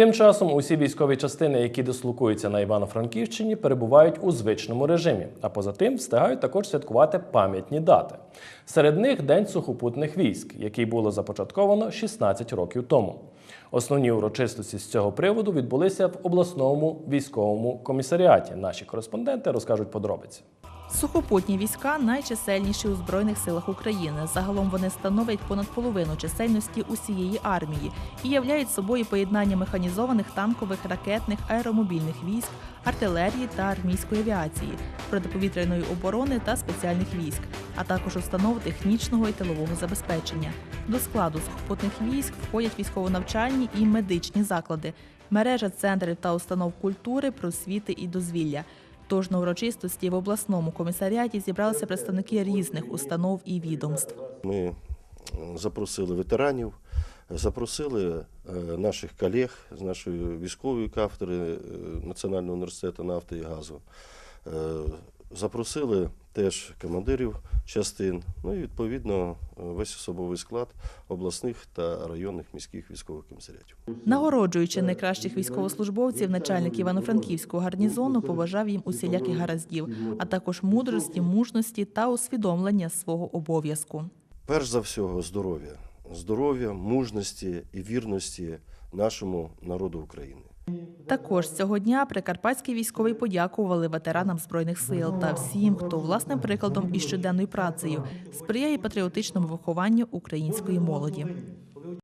Тим часом усі військові частини, які дислокуються на Івано-Франківщині, перебувають у звичному режимі, а поза тим встигають також святкувати пам'ятні дати. Серед них День сухопутних військ, який було започатковано 16 років тому. Основні урочистості з цього приводу відбулися в обласному військовому комісаріаті. Наші кореспонденти розкажуть подробиці. Сухопутні війська найчисельніші у збройних силах України. Загалом вони становлять понад половину чисельності усієї армії і являють собою поєднання механізованих танкових, ракетних, аеромобільних військ, артилерії та армійської авіації, протиповітряної оборони та спеціальних військ, а також установ технічного і тилового забезпечення. До складу сухопутних військ входять військово-навчальні і медичні заклади, мережа центрів та установ культури, просвіти і дозвілля. Тож на урочистості в обласному комісаріаті зібралися представники різних установ і відомств. Ми е, запросили ветеранів, запросили е, наших колег з нашої військової кафедри е, Національного університету нафти і газу. Е, Запросили теж командирів частин, ну і відповідно весь особовий склад обласних та районних міських військових комісаріатів. Нагороджуючи найкращих військовослужбовців, начальник Івано-Франківського гарнізону побажав їм усіляких гараздів, а також мудрості, мужності та усвідомлення свого обов'язку. Перш за всього, здоров'я, здоров'я, мужності і вірності нашому народу України. Також цього дня прикарпатські військові подякували ветеранам збройних сил та всім, хто власним прикладом і щоденною працею сприяє патріотичному вихованню української молоді.